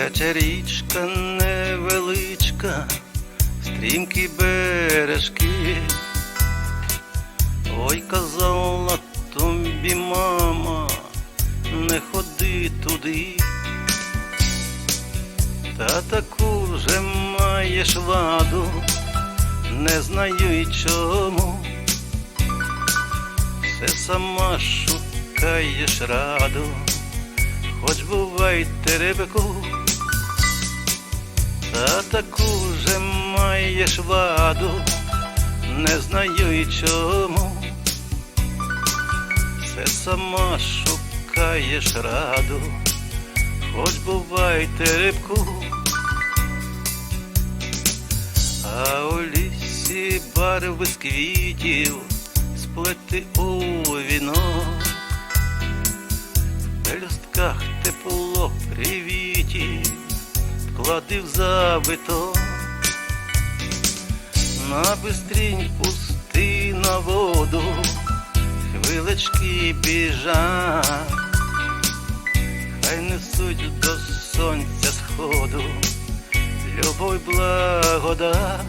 Тече річка невеличка, стрімкі бережки. Ой, казала тобі, мама, не ходи туди. Та таку вже маєш ладу, не знаю й чому. Все сама шукаєш раду, хоч бувай теребеку, та таку вже маєш ваду, не знаю й чому. Все сама шукаєш раду, хоч бувай теребку. А у лісі барви з квітів сплети у вінок, в пелюстках тепло привітів, вклади в забиток, на бистрінь пусти на воду, хвилечки біжать, хай несуть до сонця сходу, любов й благодать.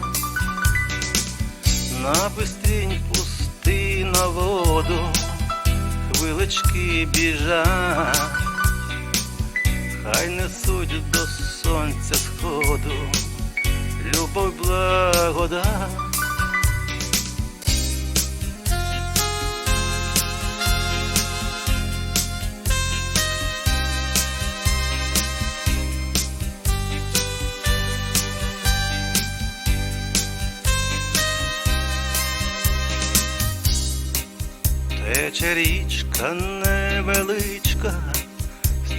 На бистрінь пусти на воду, хвилечки біжать, хай несуть до сонця сходу, любов й благодать. Тече річка невеличка,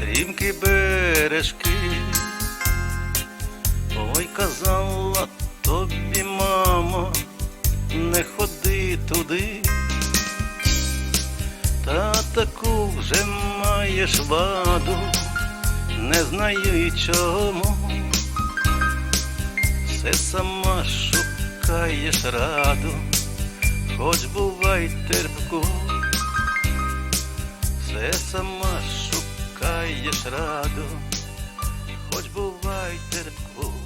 стрімкі бережки. Ой, казала тобі, мамо, не ходи туди, та таку вже маєш ваду, не знаю й чому. Все сама шукаєш раду, хоч бувай терпку, все сама шукаєш раду, хоч бувай терпку.